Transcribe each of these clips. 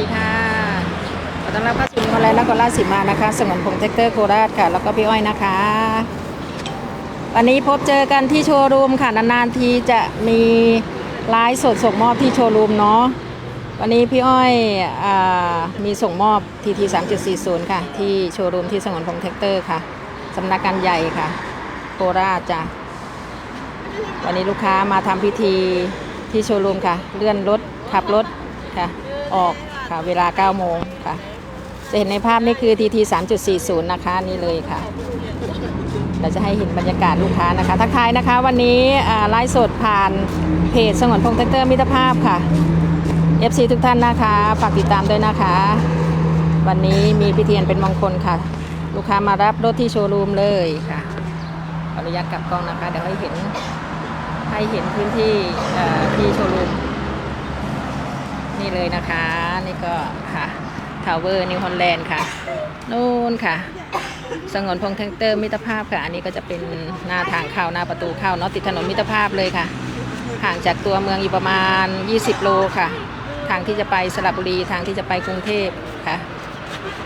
ดีค่ะขอต้อนรับเข้าสู่นิวไลน์นคราชสีมานะคะสงวนพงษ์แท็กเตอร์โคราชค่ะ แล้วก็พี่อ้อยนะคะ วันนี้พบเจอกันที่โชว์รูมค่ะนานๆทีจะมีไลฟ์สดส่งมอบที่โชว์รูมเนาะวันนี้พี่อ้อยอมีส่งมอบ TT 3.40ค่ะ ที่โชว์รูมที่สงวนพงษ์แท็กเตอร์ค่ะสำนักงานใหญ่ค่ะโคราชจ้ะวันนี้ลูกค้ามาทำพิธีที่โชว์รูมค่ะ เลื่อนรถขับรถค่ะ ออก ค่ะ เวลา 9 โมงค่ะ จะเห็นในภาพนี่คือ TT 3.40 นะคะ นี่เลยค่ะ เราจะให้เห็นบรรยากาศลูกค้านะคะ ทักทายนะคะ วันนี้ไลฟ์สดผ่านเพจสงวนพงษ์แท็กเตอร์มิตรภาพค่ะ FC ทุกท่านนะคะ ฝากติดตามด้วยนะคะ วันนี้มีพิธีนเป็นมงคลค่ะ ลูกค้ามารับรถที่โชว์รูมเลยค่ะขออนุญาตกลับกล้องนะคะ เดี๋ยวให้เห็นให้เห็นพื้นที่ที่โชว์รูม นี่เลยนะคะ นี่ก็ค่ะทาวเวอร์นิวฮอลแลนด์ค่ะนู่นค่ะสงวนพงแท็กเตอร์มิตรภาพค่ะ อันนี้ก็จะเป็นหน้าทางเข้าหน้าประตูเข้าเนาะติดถนนมิตรภาพเลยค่ะ ห่างจากตัวเมืองอยู่ประมาณ 20 โลค่ะ ทางที่จะไปสระบุรีทางที่จะไปกรุงเทพค่ะ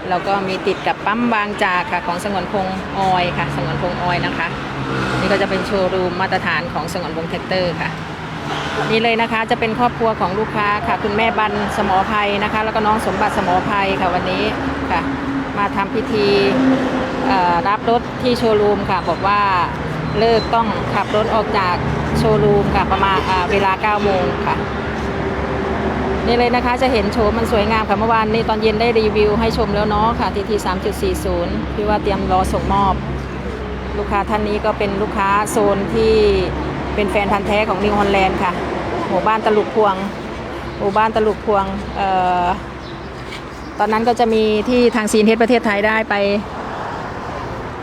เราก็มีติดกับปั๊มบางจากค่ะของสงวนพงออยค่ะ สงวนพงออยนะคะ นี่ก็จะเป็นโชว์รูมมาตรฐานของสงวนพงแท็กเตอร์ค่ะ นี่เลยนะคะจะเป็นครอบครัวของลูกค้าค่ะ คุณแม่บันสมอภัยนะคะ แล้วก็น้องสมบัติสมอภัยค่ะวันนี้ค่ะ มาทำพิธีรับรถที่โชว์รูมค่ะ บอกว่าเลิกต้องขับรถออกจากโชว์รูมค่ะประมาณอ่าเวลา9โมงค่ะนี่เลยนะคะจะเห็นโชว์มันสวยงามค่ะเมื่อวานนี้ตอนเย็นได้รีวิวให้ชมแล้วเนาะค่ะทีที3.40พี่ว่าเตรียมรอส่งมอบ ลูกค้าท่านนี้ก็เป็นลูกค้าโซนที่ เป็นแฟนพันธ์แท้ของนิวฮอลแลนด์ค่ะหมู่บ้านตลุกพวง หมู่บ้านตลุกพวงเอ่อตอนนั้นก็จะมีที่ทางซีนเทสประเทศไทยได้ไป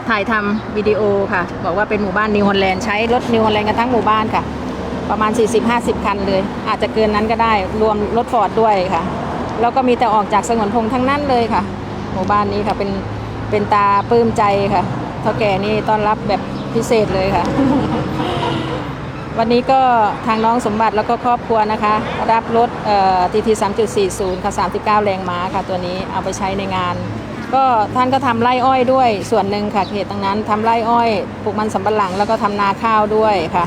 ถ่ายทำวิดีโอค่ะ บอกว่าเป็นหมู่บ้านนิวฮอลแลนด์ใช้รถนิวฮอลแลนด์กันทั้งหมู่บ้านค่ะ ประมาณ 40-50 คันเลย อาจจะเกินนั้นก็ได้รวมรถฟอร์ดด้วยค่ะ แล้วก็มีแต่ออกจากสงวนพงษ์ทั้งนั้นเลยค่ะ หมู่บ้านนี้ค่ะเป็นเป็นตาปลื้มใจค่ะเท่าแก่นี่ต้อนรับแบบพิเศษเลยค่ะ วันนี้ก็ทางน้องสมบัติแล้วก็ครอบครัวนะคะ รับรถเอ่อ TT 3.40ค่ะ39แรงม้าค่ะตัวนี้เอาไปใช้ในงาน ก็ท่านก็ทำไร่อ้อยด้วยส่วนหนึ่งค่ะเขตตรงนั้นทำไร่อ้อยปลูกมันสำปะหลังแล้วก็ทำนาข้าวด้วยค่ะ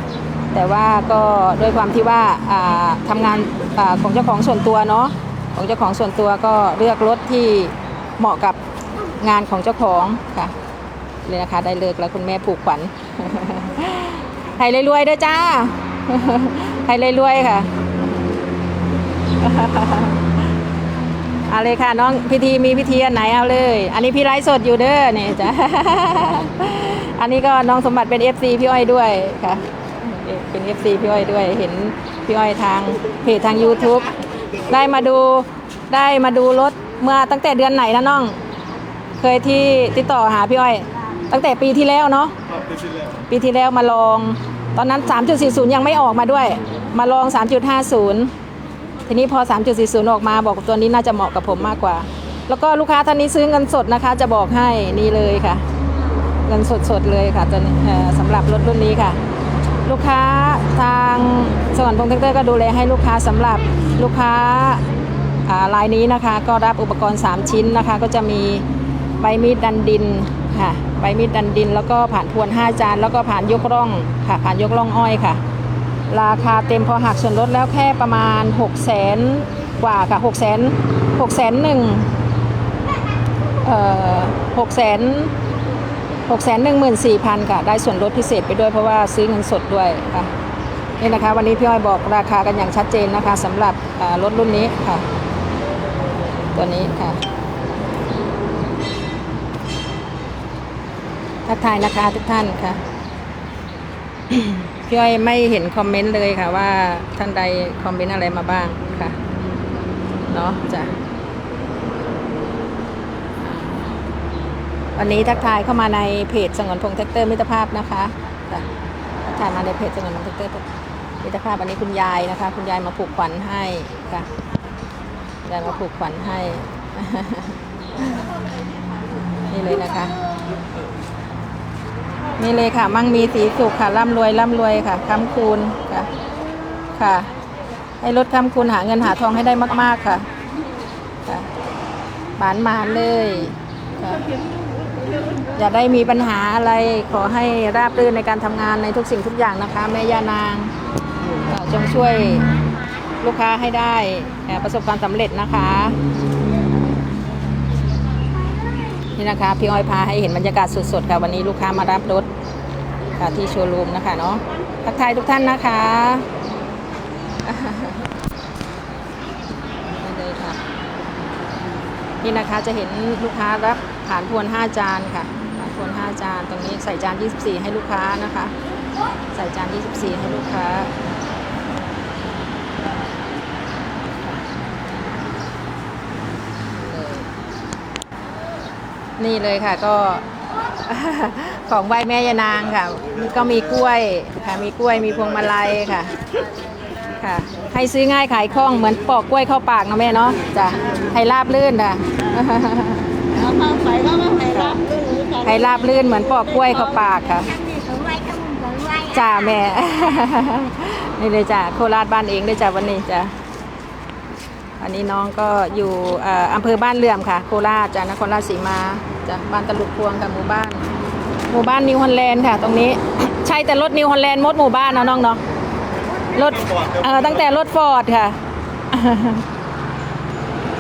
แต่ว่าก็ด้วยความที่ว่าอ่าทำงานอของเจ้าของส่วนตัวเนาะของเจ้าของส่วนตัวก็เลือกรถที่เหมาะกับงานของเจ้าของค่ะเลยนะคะได้เลิกแล้วคุณแม่ผูกขวัญ ให้รวยๆด้วยจ้าให้รวยๆค่ะเอาเลยค่ะน้องพิธีมีพิธีอันไหนเอาเลย อันนี้พี่ไลฟ์สดอยู่เด้อนี่จ้ะอันนี้ก็น้องสมบัติเป็น FC พี่อ้อยด้วยค่ะ เป็น FC พี่อ้อยด้วย เห็นพี่อ้อยทางเพจทาง YouTube ได้มาดูได้มาดูรถเมื่อตั้งแต่เดือนไหนนะน้อง เคยที่ติดต่อหาพี่อ้อย ตั้งแต่ปีที่แล้วเนาะปีที่แล้วมาลอง ตอนนั้น 3.40 ยังไม่ออกมาด้วย มาลอง 3.50 ทีนี้พอ 3.40 ออกมาบอกตัวนี้น่าจะเหมาะกับผมมากกว่า แล้วก็ลูกค้าท่านนี้ซื้อเงินสดนะคะ จะบอกให้นี่เลยค่ะ เงินสดสดเลยค่ะตัวนี้สำหรับรถรุ่นนี้ค่ะ ลูกค้าทางสวรรค์พงษ์แท็กเตอร์ก็ดูแลให้ลูกค้าสำหรับลูกค้าอ่ารายนี้นะคะ ก็รับอุปกรณ์ 3 ชิ้นนะคะ ก็จะมี ใบมีดดันดินค่ะใบมีดดันดิน แล้วก็ผ่านพวน 5 จาน แล้วก็ผ่านยกร่องค่ะ ผ่านยกร่องอ้อยค่ะ ราคาเต็มพอหักส่วนลดแล้วแค่ประมาณ6 0 0 0 0กว่าค่ะ6 0 0 0 0 0 6 0 0 0 0หนึ่งเอ่อ6 0 0 0 0 6 1 4 0 0 0ค่ะ ได้ส่วนลดพิเศษไปด้วยเพราะว่าซื้อเงินสดด้วยค่ะนี่นะคะ วันนี้พี่อ้อยบอกราคากันอย่างชัดเจนนะคะสำหรับรถรุ่นนี้ค่ะ ตัวนี้ค่ะ ทักทายนะคะทุกท่านค่ะพี่อ้อยไม่เห็นคอมเมนต์เลยค่ะ ว่าท่านใดคอมเมนต์อะไรมาบ้างค่ะเนาะจ้ะวันนี้ทักทายเข้ามาในเพจสงวนพงแท็กเตอร์มิตรภาพนะคะจ้ะทักทายมาในเพจสงวนพงแท็กเตอร์มิตรภาพวันนี้คุณยายนะคะ คุณยายมาผูกขวัญให้ค่ะยายมาผูกขวัญให้นี่เลยนะคะ นี่เลยค่ะ มั่งมีสีสุขค่ะร่ำรวยร่ำรวยค่ะค้ำคูณค่ะค่ะ ให้ลดค้ำคูณหาเงินหาทองให้ได้มาก ๆค่ะค่ะหมานมาเลยค่ะอย่าได้มีปัญหาอะไรขอให้ราบรื่นในการทำงานในทุกสิ่งทุกอย่างนะคะ แม่ย่านางจงช่วยลูกค้าให้ได้ประสบความสำเร็จนะคะ นี่นะคะพี่อ้อยพาให้เห็นบรรยากาศสดๆค่ะวันนี้ลูกค้ามารับรถค่ะที่โชว์รูมนะคะเนาะทักทายทุกท่านนะคะนี่เลยค่ะนี่นะคะจะเห็นลูกค้ารับฐานพวน 5 จานค่ะฐานพวน 5 จาน ตรงนี้ใส่จาน 24 ให้ลูกค้านะคะ ใส่จาน 24 ให้ลูกค้า นี่เลยค่ะก็ของไหว้แม่ยานางค่ะ ก็มีกล้วยค่ะมีกล้วยมีพวงมาลัยค่ะค่ะ ให้ซื้อง่ายขายคล่องเหมือนปอกกล้วยเข้าปากนะแม่เนาะจ้ะให้ราบลื่นค่ะเอามาใส่ก็ให้รับลื่นให้ราบลื่นเหมือนปอกกล้วยเข้าปากค่ะจ้าแม่นี่เลยจ้ะโคราชบ้านเองเลยจ้ะวันนี้จ้ะ อันนี้น้องก็อยู่เอ่ออำเภอบ้านเลื่อมค่ะ โคราชจ้ะนครราชสีมาจ้ะบ้านตะลุกพวงค่ะหมู่บ้าน หมู่บ้านนิวฮอลแลนด์ค่ะ ตรงนี้ใช่แต่รถนิวฮอลแลนด์มดหมู่บ้านเนาะน้องเนาะรถเออตั้งแต่รถฟอร์ดค่ะ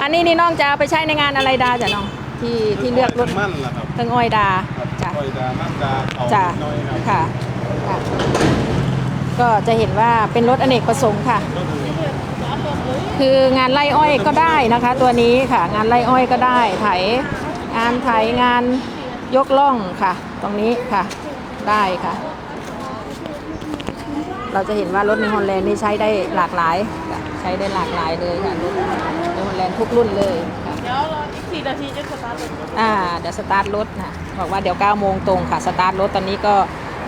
อันนี้นี่น้องจะเอาไปใช้ในงานอะไรดาจ้ะน้องที่ที่เลือกรถมั่นล่ะครับเครื่องอ้อยดาจ้ะคอยดามั่นดาเอาจ้ะน้อยครับค่ะค่ะ ก็จะเห็นว่าเป็นรถอเนกประสงค์ค่ะก็ คือคืองานไล่อ้อยก็ได้นะคะ ตัวนี้ค่ะ งานไล่อ้อยก็ได้ ไถงานไถงานยกล่องค่ะ ตรงนี้ค่ะ ได้ค่ะ เราจะเห็นว่ารถในฮอลแลนด์นี่ใช้ได้หลากหลายค่ะใช้ได้หลากหลายเลยค่ะรถในฮอลแลนด์ทุกรุ่นเลยค่ะเดี๋ยวรออีกสี่นาทีจะสตาร์ทรถอ่าเดี๋ยวสตาร์ทรถนะบอกว่าเดี๋ยว9โมงตรงค่ะสตาร์ทรถตอนนี้ก็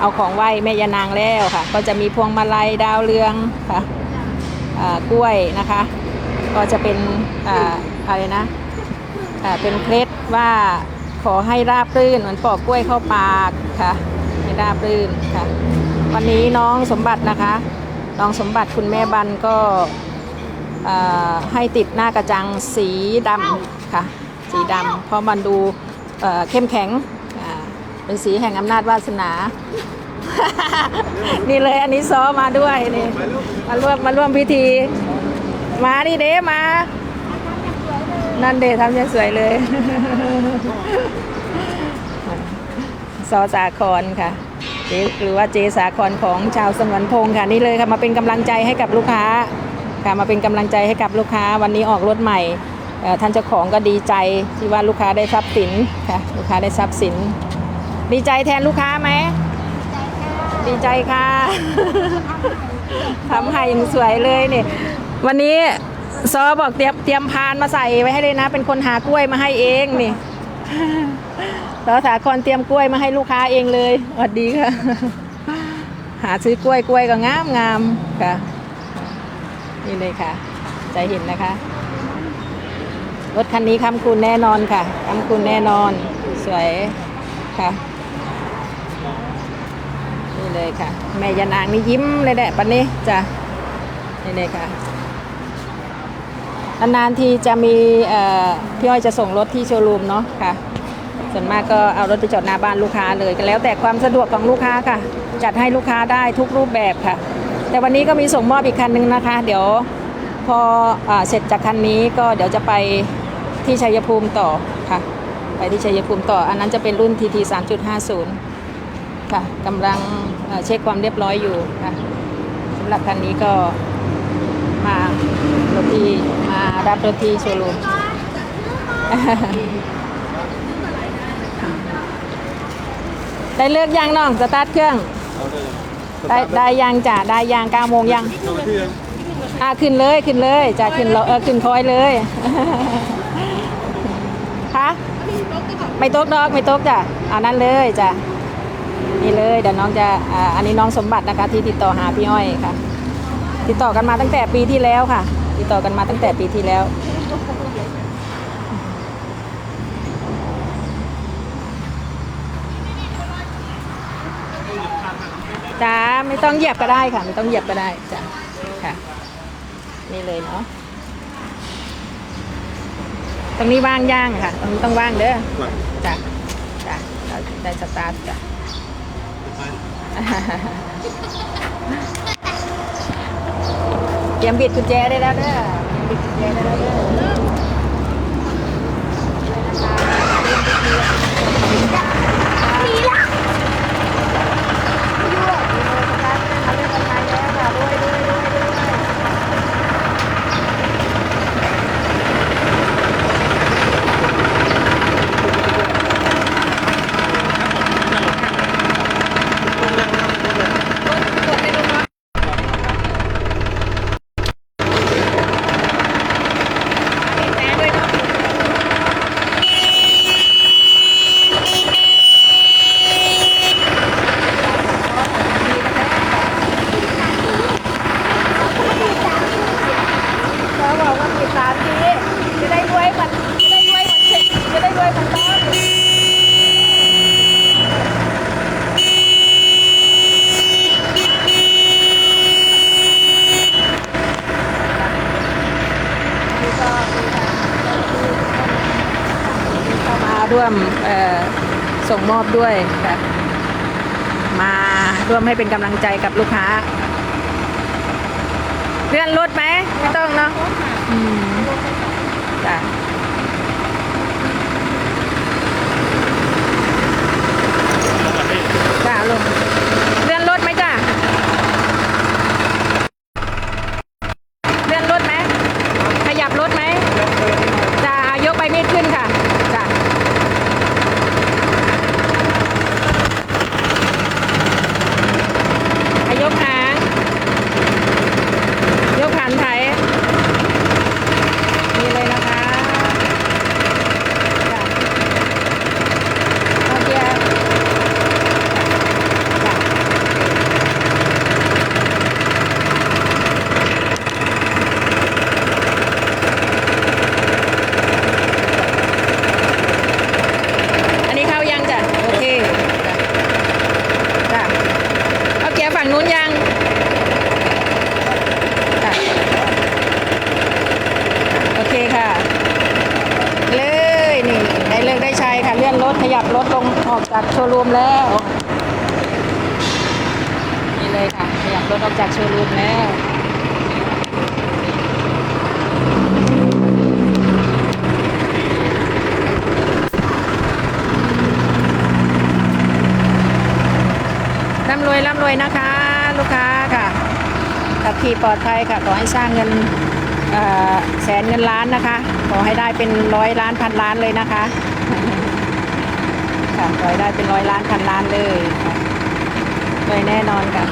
เอาของไหว้แม่ยานางแล้วค่ะ ก็จะมีพวงมาลัยดาวเรืองค่ะอ่า กล้วยนะคะ ก็จะเป็นอ่าอะไรนะเป็นเคล็ดว่าขอให้ราบรื่นเหมือนปอกกล้วยเข้าปากค่ะให้ราบรื่นค่ะ วันนี้น้องสมบัตินะคะ น้องสมบัติคุณแม่บันก็ให้ติดหน้ากระจังสีดำค่ะ สีดำเพราะมันดูเข้มแข็งเป็นสีแห่งอำนาจวาสนา นี่เลยอันนี้ซ้อมาด้วยนี่มาร่วมมาร่วมพิธี มาดิเด้มา นั่นเดทำยังสวยเลย ซอสาครค่ะเจ๊หรือว่าเจสาครของชาวสงวนพงค่ะ นี่เลยค่ะมาเป็นกำลังใจให้กับลูกค้าค่ะมาเป็นกำลังใจให้กับลูกค้า วันนี้ออกรถใหม่ท่านเจ้าของก็ดีใจที่ว่าลูกค้าได้ทรัพย์สินค่ะลูกค้าได้ทรัพย์สิน ดีใจแทนลูกค้าไหม ดีใจค่ะทำให้ยังสวยเลยเนี่ยวันนี้ซอบอกเตรียมเตรียมพานมาใส่ไว้ให้เลยนะ เป็นคนหากล้วยมาให้เองนี่ซอสาครเตรียมกล้วยมาให้ลูกค้าเองเลยสวัสดีค่ะ หาซื้อกล้วยกล้วยก็งามงามค่ะ นี่เลยค่ะ ใจเห็นนะคะ รถคันนี้คำคุณแน่นอนค่ะคำคุณแน่นอน สวยค่ะนี่ เลยค่ะ แม่ยานางนี่ยิ้มเลยแหละปันนี้จ้ะนี่เลยค่ะนานๆทีจะมีพี่อ้อยจะส่งรถที่โชว์รูมเนาะค่ะ ส่วนมากก็เอารถไปจอดหน้าบ้านลูกค้าเลยก็แล้วแต่ความสะดวกของลูกค้าค่ะ จัดให้ลูกค้าได้ทุกรูปแบบค่ะ แต่วันนี้ก็มีส่งมอบอีกคันนึงนะคะ เดี๋ยวพออเสร็จจากคันนี้ก็เดี๋ยวจะไปที่ชัยภูมิต่อค่ะ ไปที่ชัยภูมิต่อ อันนั้นจะเป็นรุ่น TT 3.50 ค่ะกำลังเอ่อเช็คความเรียบร้อยอยู่ค่ะสำหรับคันนี้ก็มารถที่มารับรถที่โชว์รูมได้เลือกยังน้องสตาร์ทเครื่องเอาได้ยังได้ได้ยังจ้ะได้ยัง9โมงยังเอาไปที่ยังอะขึ้นเลยขึ้นเลยจ้ะขึ้นเราเออขึ้นคอยเลยคะไม่ตกดอกไม่ตกจ้ะเอานั้นเลยจ้ะ นี่เลยเดี๋ยวน้องจะอ่าอันนี้น้องสมบัตินะคะที่ติดต่อหาพี่อ้อยค่ะ ติดต่อกันมาตั้งแต่ปีที่แล้วค่ะ ติดต่อกันมาตั้งแต่ปีที่แล้ว จ้าไม่ต้องเหยียบก็ได้ค่ะ ไม่ต้องเหยียบก็ได้จ้ะค่ะ นี่เลยเนาะตรงนี้ว่างย่างค่ะ ตรงนี้ต้องว่างเด้อหลังจ้ะจ้ะเราได้สตาร์ทจ้ะ เตรียมบิดกุญแจได้แล้วเด้อบิดกุญแจได้แล้วเด้อแต่ด้วยเนาะเขาบอกว่ามีสามทีจะได้รวยเหมือนจะได้รวยเหมือนเศรษฐีจะได้รวยเหมือนต้น นี่ก็มีทางเจ้าหน้าที่เข้ามาร่วมเอ่อส่ง มอบด้วยค่ะมาร่วมให้เป็นกำลังใจกับลูกค้าเลื่อนรถไหมไม่ต้องเนาะอืมจ้ะจ้ะลงเลื่อนรถไหมจ้ะเลื่อนรถไหม ขยับรถไหมจะยกใบมีดขึ้นค่ะจ้ะอะยกหาง ยกหันไถนี่เลยนะคะจ้ะเอาเกียร์จ้ะ อันนี้เข้ายังจ้ะ โอเค จ้ะเอาเกียร์ฝั่งนู้นยังจ้ะโอเคค่ะ เลยนี่ ได้เลิกได้ใช้ค่ะ เลื่อนรถขยับรถลงออกจากโชว์ รูมแล้ว นี่เลยค่ะขยับรถออกจากโชว์รูมแล้วร่ำรวยร่ำรวยนะคะ ลูกค้าค่ะขับขี่ปลอดภัยค่ะ ขอให้สร้างเงินเอ่อแสนเงินล้านนะคะ ขอให้ได้เป็นร้อยล้านพันล้านเลยนะคะ ค่ะขายได้เป็นร้อยล้านพันล้านเลยค่ะรวยแน่นอนค่ะ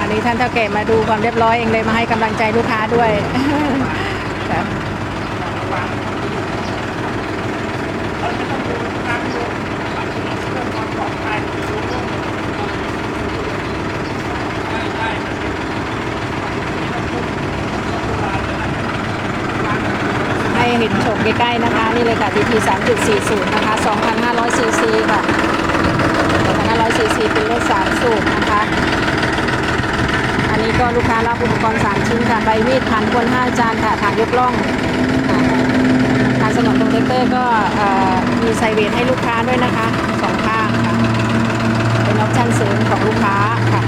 อันนี้ท่านเท่าแก่มาดูความเรียบร้อยเองเลยมาให้กำลังใจลูกค้าด้วย ค่ะ ให้เห็นชมใกล้ๆนะคะ นี่เลยค่ะ TT 3.40 นะคะ 2,500 ซีซีค่ะ 2,500 ซีซีเป็นรถ3สูบนะคะ อันนี้ก็ลูกค้ารับอุปกรณ์ 3 ชิ้นค่ะ ใบ นคน5จานค่ะฐานยกล่องทางสนองโปรเทเตอร์ก็มีไซเวทให้ลูกค้าด้วยนะคะสองข้างค่ะเป็นออปชั่นเสริมของลูกค้าค่ะ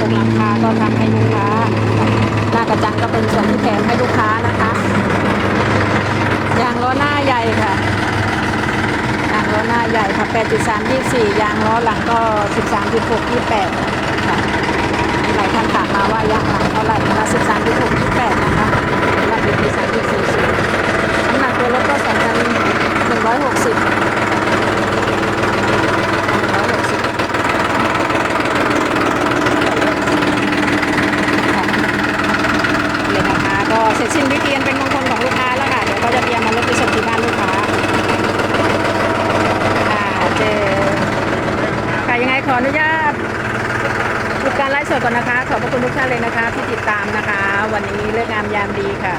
ตรงหลังคาก็ทำให้ลูกค้าหน้ากระจังก็เป็นส่วนที่แถมให้ลูกค้านะคะยางล้อหน้าใหญ่ค่ะยางล้อหน้าใหญ่ค่ะ8.3 24ยางล้อหลังก็ 13.6 28ค่ะมีหลายท่านถามมาว่ายางหลังเท่าไหร่นะคะ13.6 28 นะคะว่าเป็นปี3.40น้ำหนักตัวรถก็2,160 160 เลยนะคะก็เสร็จสิ้นพิธีอันเป็นมงคลของลูกค้าแล้วค่ะ เดี๋ยวก็จะเตรียมมารถไปส่งที่บ้านลูกค้าอ่าเจอค่ะยังไงขออนุญาตหยุดการไลฟ์สดก่อนนะ คุณทุกท่านเลยนะคะที่ติดตามนะคะ วันนี้เลิกงามยามดีค่ะ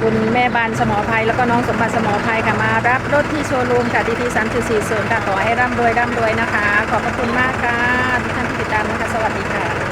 คุณแม่บานสมอภัยแล้วก็น้องสมบัติสมอภัยค่ะมารับรถที่โชว์รูมค่ะดีทีสามจุดสี่ศูนย์ค่ะขอให้ร่ำรวยร่ำรวยนะคะ ขอบพระคุณมากค่ะทุกท่านที่ติดตามนะคะ สวัสดีค่ะ